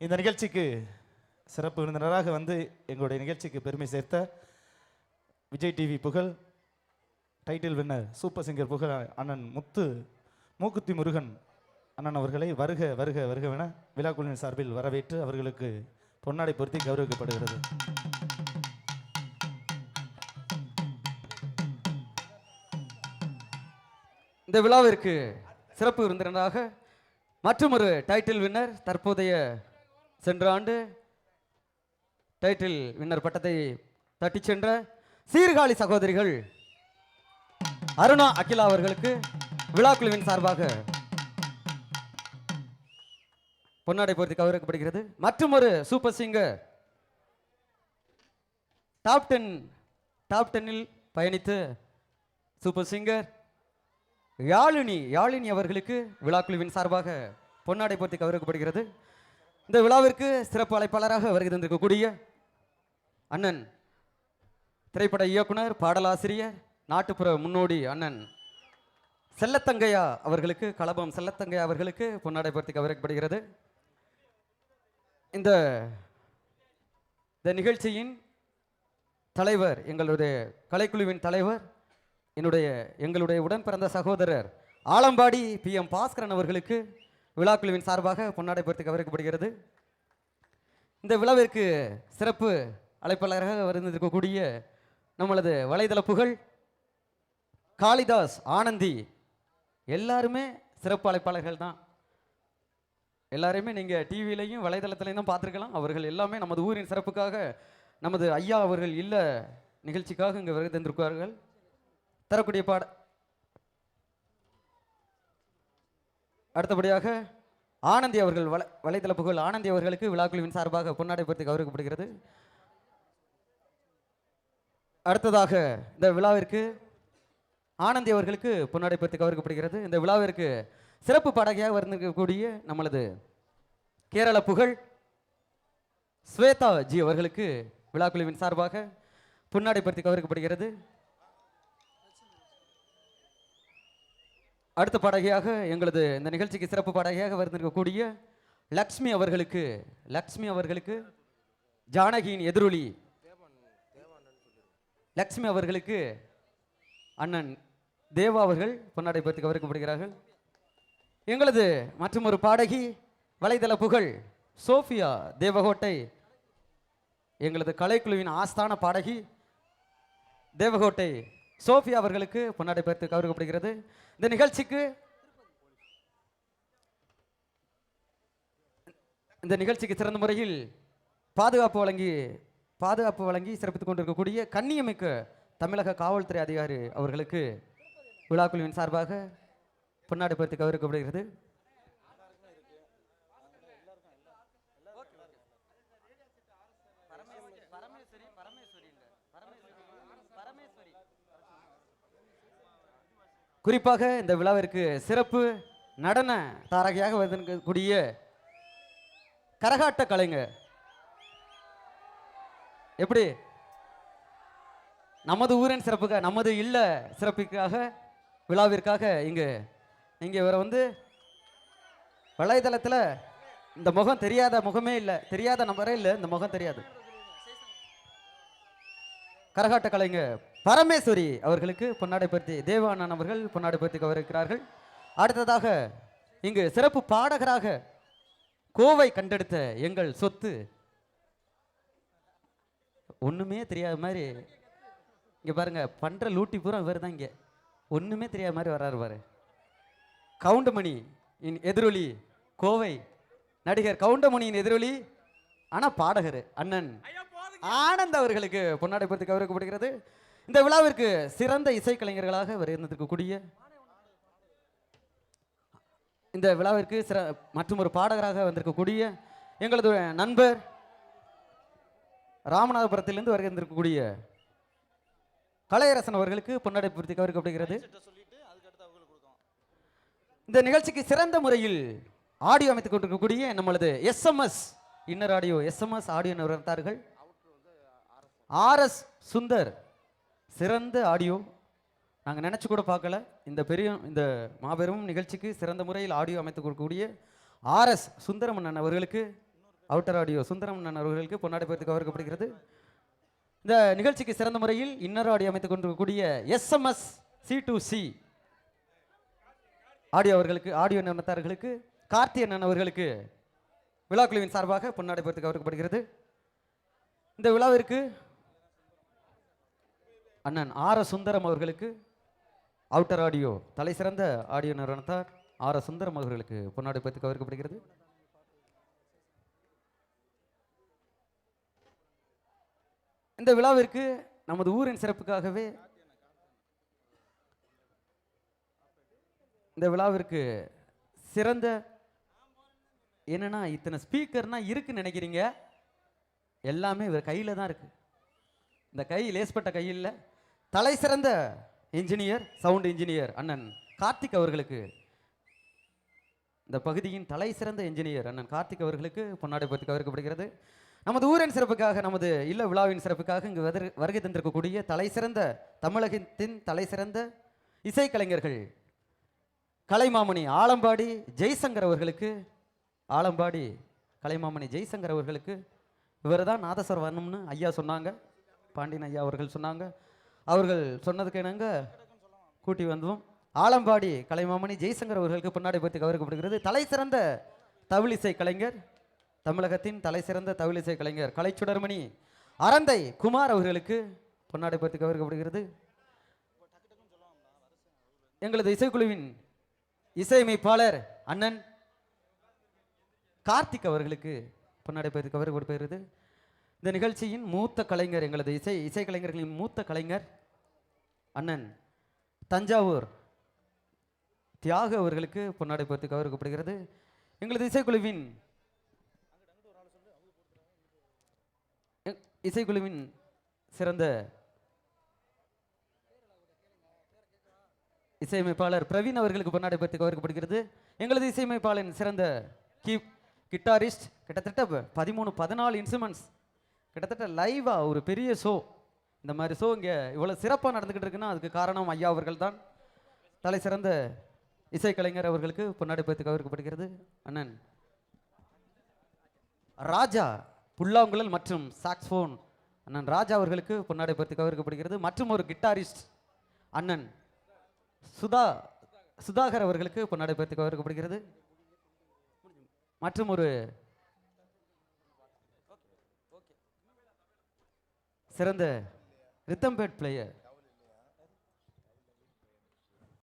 இந்த நிகழ்ச்சிக்கு சிறப்பு விருந்தினராக வந்து எங்களுடைய நிகழ்ச்சிக்கு பெருமை சேர்த்த விஜய் டிவி புகழ் டைட்டில் வின்னர் சூப்பர் சிங்கர் புகழ் அண்ணன் முத்து மூக்குத்தி முருகன் அண்ணன் அவர்களை வருக வருக வருகவென விழாக்குழுவின் சார்பில் வரவேற்று அவர்களுக்கு பொன்னாடை பொருத்தி கௌரவிக்கப்படுகிறது. இந்த விழாவிற்கு சிறப்பு விருந்தினராக மற்றொரு டைட்டில் வின்னர் தற்போதைய சென்ற ஆண்டு டைட்டில் வின்னர் பட்டத்தை தட்டிச் சென்ற சீர்காழி சகோதரிகள் அருணா அகிலா அவர்களுக்கு விழாக்குழுவின் சார்பாக பொன்னாடை பொருத்தி கௌரவிக்கப்படுகிறது. ஒரு super singer top ten top டென்னில் பயணித்து சூப்பர் சிங்கர் யாழினி யாழினி அவர்களுக்கு விழாக்குழுவின் சார்பாக பொன்னாடை போர்த்தி கௌரவிக்கப்படுகிறது. இந்த விழாவிற்கு சிறப்பு அழைப்பாளராக வருகை தந்திருக்கக்கூடிய அண்ணன் திரைப்பட இயக்குனர் பாடலாசிரியர் நாட்டுப்புற முன்னோடி அண்ணன் செல்லத்தங்கையா அவர்களுக்கு கலபம் செல்லத்தங்கையா அவர்களுக்கு பொன்னாடை போர்த்தி கௌரவிக்கப்படுகிறது. இந்த இந்த நிகழ்ச்சியின் தலைவர் எங்களுடைய கலைக்குழுவின் தலைவர் என்னுடைய எங்களுடைய உடன் பிறந்த சகோதரர் ஆலம்பாடி பி எம் பாஸ்கரன் அவர்களுக்கு விழாக்குழுவின் சார்பாக பொன்னாடை பொறுத்து கவரிக்கப்படுகிறது. இந்த விழாவிற்கு சிறப்பு அழைப்பாளராக வருந்திருக்கக்கூடிய நம்மளது வலைதள புகழ் காளிதாஸ் ஆனந்தி. எல்லாருமே சிறப்பு அழைப்பாளர்கள் தான். எல்லாருமே நீங்கள் டிவிலையும் வலைதளத்துலையும் தான் பார்த்துருக்கலாம். அவர்கள் எல்லாமே நமது ஊரின் சிறப்புக்காக நமது ஐயா அவர்கள் இல்லை நிகழ்ச்சிக்காக இங்கே வருகை தந்திருக்கிறார்கள். தரக்கூடிய பாட அடுத்தபடியாக ஆனந்தி அவர்கள் வலை வலைதள புகழ் ஆனந்தி அவர்களுக்கு விழாக்குழுவின் சார்பாக பொன்னாடை பற்றி கௌரவிக்கப்படுகிறது. அடுத்ததாக இந்த விழாவிற்கு ஆனந்தி அவர்களுக்கு பொன்னாடை பற்றி கௌரவிக்கப்படுகிறது. இந்த விழாவிற்கு சிறப்பு பாடகையாக வந்திருக்கக்கூடிய நம்மளது கேரள புகழ் ஸ்வேதா ஜி அவர்களுக்கு விழாக்குழுவின் சார்பாக பொன்னாடை பற்றி கௌரவிக்கப்படுகிறது. அடுத்த பாடகையாக எங்களது இந்த நிகழ்ச்சிக்கு சிறப்பு பாடகையாக வந்திருக்கக்கூடிய லக்ஷ்மி அவர்களுக்கு லக்ஷ்மி அவர்களுக்கு ஜானகியின் எதிரொலி. லக்ஷ்மி அவர்களுக்கு அண்ணன் தேவா அவர்கள் பொன்னாடை பற்றி கவரிக்கப்படுகிறார்கள் எங்களது மற்றும் ஒரு பாடகி வலைதள புகழ் சோஃபியா தேவகோட்டை எங்களது கலைக்குழுவின் ஆஸ்தான பாடகி தேவகோட்டை சோஃபி அவர்களுக்கு பொன்னாடை பெயர்த்து கௌரவப்படுகிறது. இந்த நிகழ்ச்சிக்கு இந்த நிகழ்ச்சிக்கு சிறந்த முறையில் பாதுகாப்பு வழங்கி பாதுகாப்பு வழங்கி சிறப்பித்துக் கொண்டிருக்கக்கூடிய கண்ணியமிக்க தமிழக காவல்துறை அதிகாரி அவர்களுக்கு விழாக்குழுவின் சார்பாக பொன்னாடை பெயர்த்து கௌரவிக்கப்படுகிறது குறிப்பாக இந்த விழாவிற்கு சிறப்பு நடன தாரகையாக வந்திருக்கக்கூடிய கரகாட்ட கலைங்க எப்படி? நமது ஊரின் சிறப்புக்காக நமது இல்ல சிறப்புக்காக விழாவிற்காக இங்கு இங்கே இவரை வந்து வலைதளத்தில் இந்த முகம் தெரியாத முகமே இல்லை தெரியாத நம்பரே இல்லை இந்த முகம் தெரியாது. கரகாட்ட கலைஞர் பரமேஸ்வரி அவர்களுக்கு பொன்னாடைப்படுத்தி பற்றி தேவானன் அவர்கள் பொன்னாடைப்படுத்தி பற்றி அடுத்ததாக இங்கு சிறப்பு பாடகராக கோவை கண்டெடுத்த எங்கள் சொத்து. ஒண்ணுமே தெரியாத மாதிரி இங்க பாருங்க பண்ற லூட்டி பூரா இவர் தான் இங்க. ஒண்ணுமே தெரியாத மாதிரி வர்றாரு பாரு. கவுண்டமணி இன் எதிரொலி கோவை. நடிகர் கவுண்டமணியின் எதிரொலி ஆனா பாடகர் அண்ணன். ஆனந்த் அவர்களுக்கு பொன்னாடை பொறுத்து கௌரவிக்கப்படுகிறது. இந்த விழாவிற்கு சிறந்த இசைக்கலைஞர்களாக வருகின்றதற்கூடிய இந்த விழாவிற்கு சிற மற்றும் ஒரு பாடகராக வந்திருக்கக்கூடிய எங்களது நண்பர் ராமநாதபுரத்திலிருந்து வருகின்றிருக்கக்கூடிய கலையரசன் அவர்களுக்கு பொன்னாடை பூர்த்தி கௌரவிக்கப்படுகிறது. இந்த நிகழ்ச்சிக்கு சிறந்த முறையில் ஆடியோ அமைத்துக் கொண்டிருக்கக்கூடிய நம்மளது SMS inner audio SMS audio நிறுவனத்தார்கள் RS Sundar சிறந்த ஆடியோ. நாங்கள் நினச்சி கூட பார்க்கல. இந்த பெரிய இந்த மாபெரும் நிகழ்ச்சிக்கு சிறந்த முறையில் ஆடியோ அமைத்துக் கொடுக்கக்கூடிய ஆர்எஸ் சுந்தரமன்னன் அவர்களுக்கு அவுட்டர் ஆடியோ சுந்தரமன்னன் அவர்களுக்கு பொன்னாடை பேருக்கு கவர்க்கப்படுகிறது. இந்த நிகழ்ச்சிக்கு சிறந்த முறையில் இன்னர் ஆடியோ அமைத்துக் கொண்டிருக்கக்கூடிய SMS C to C audio அவர்களுக்கு ஆடியோ நிறுவனத்தார்களுக்கு கார்த்தி அண்ணன் அவர்களுக்கு விழாக்குழுவின் சார்பாக பொன்னாடி பேருக்கு கவர்க்கப்படுகிறது. இந்த விழாவிற்கு அண்ணன் ஆர சுந்தரம் அவர்களுக்கு அவுட்டர் ஆடியோ தலை சிறந்த ஆடியோ நிறுவனத்தார் ஆர சுந்தரம் அவர்களுக்கு பொன்னாடை பத்து கவர்க்கப்படுகிறது. இந்த விழாவிற்கு நமது ஊரின் சிறப்புக்காகவே இந்த விழாவிற்கு சிறந்த என்னன்னா இத்தனை ஸ்பீக்கர்னா இருக்குன்னு நினைக்கிறீங்க? எல்லாமே இவர் கையில் தான் இருக்கு. இந்த கை லேஸ்பட்ட கையில் தலை சிறந்த இன்ஜினியர் சவுண்ட் இன்ஜினியர் அண்ணன் கார்த்திக் அவர்களுக்கு இந்த பகுதியின் தலை சிறந்த இன்ஜினியர் அண்ணன் கார்த்திக் அவர்களுக்கு பொன்னாடை பத்து கவர்க்கப்படுகிறது நமது ஊரின் சிறப்புக்காக நமது இல்ல விழாவின் சிறப்புக்காக இங்கு வருகை தந்திருக்கக்கூடிய தலை சிறந்த தமிழகத்தின் தலை சிறந்த இசைக்கலைஞர்கள் கலைமாமணி ஆலம்பாடி ஜெய்சங்கர் அவர்களுக்கு ஆலம்பாடி கலைமாமணி ஜெய்சங்கர் அவர்களுக்கு இவர் தான் நாதஸ்வர் வரணும்னு ஐயா சொன்னாங்க. பாண்டியன் ஐயா அவர்கள் சொன்னாங்க. அவர்கள் சொன்னதுக்கு என்னங்க? கூட்டி வந்தோம் ஆலம்பாடி கலைமாமணி ஜெய்சங்கர் அவர்களுக்கு பின்னாடி பற்றி கவர்க்கப்படுகிறது. தலை சிறந்த தவிழிசை கலைஞர் தமிழகத்தின் தலை சிறந்த தவிழிசை கலைஞர் கலைச்சுடர்மணி அரந்தை குமார் அவர்களுக்கு பொன்னாடை பற்றி கவர்க்கப்படுகிறது. எங்களது இசைக்குழுவின் இசையமைப்பாளர் அண்ணன் கார்த்திக் அவர்களுக்கு பொன்னாடை பற்றி கவர் கொடுப்பது இந்த நிகழ்ச்சியின் மூத்த கலைஞர் எங்களது இசை இசைக்கலைஞர்களின் மூத்த கலைஞர் அண்ணன் தஞ்சாவூர் தியாக அவர்களுக்கு பொன்னாடை பொறுத்து கவர்க்கப்படுகிறது எங்களது இசைக்குழுவின் இசைக்குழுவின் சிறந்த இசையமைப்பாளர் பிரவீன் அவர்களுக்கு பொன்னாடை பற்றி கவர்க்கப்படுகிறது எங்களது இசையமைப்பாளரின் சிறந்த கீ கிட்டாரிஸ்ட் கிட்டத்தட்ட ப- பதிமூணு பதினாலு இன்ஸ்ட்ருமெண்ட்ஸ் கிட்டத்தட்ட லைவாக ஒரு பெரிய ஷோ இந்த மாதிரி ஷோ இங்கே இவ்வளோ சிறப்பாக நடந்துக்கிட்டு இருக்குன்னா அதுக்கு காரணம் ஐயா அவர்கள் தான் தலை சிறந்த இசைக்கலைஞர் அவர்களுக்கு பொன்னாடை பற்றி கவர்க்கப்படுகிறது. அண்ணன் ராஜா புல்லாங்குழல் மற்றும் சாக்ஸ்போன் அண்ணன் ராஜா அவர்களுக்கு பொன்னாடை பற்றி கவர்க்கப்படுகிறது. மற்றும் ஒரு கிட்டாரிஸ்ட் அண்ணன் சுதா சுதாகர் அவர்களுக்கு பொன்னாடை பற்றி கவர்க்கப்படுகிறது. மற்றும் ஒரு சிறந்த ரித்தம்பேட் பிளேயர்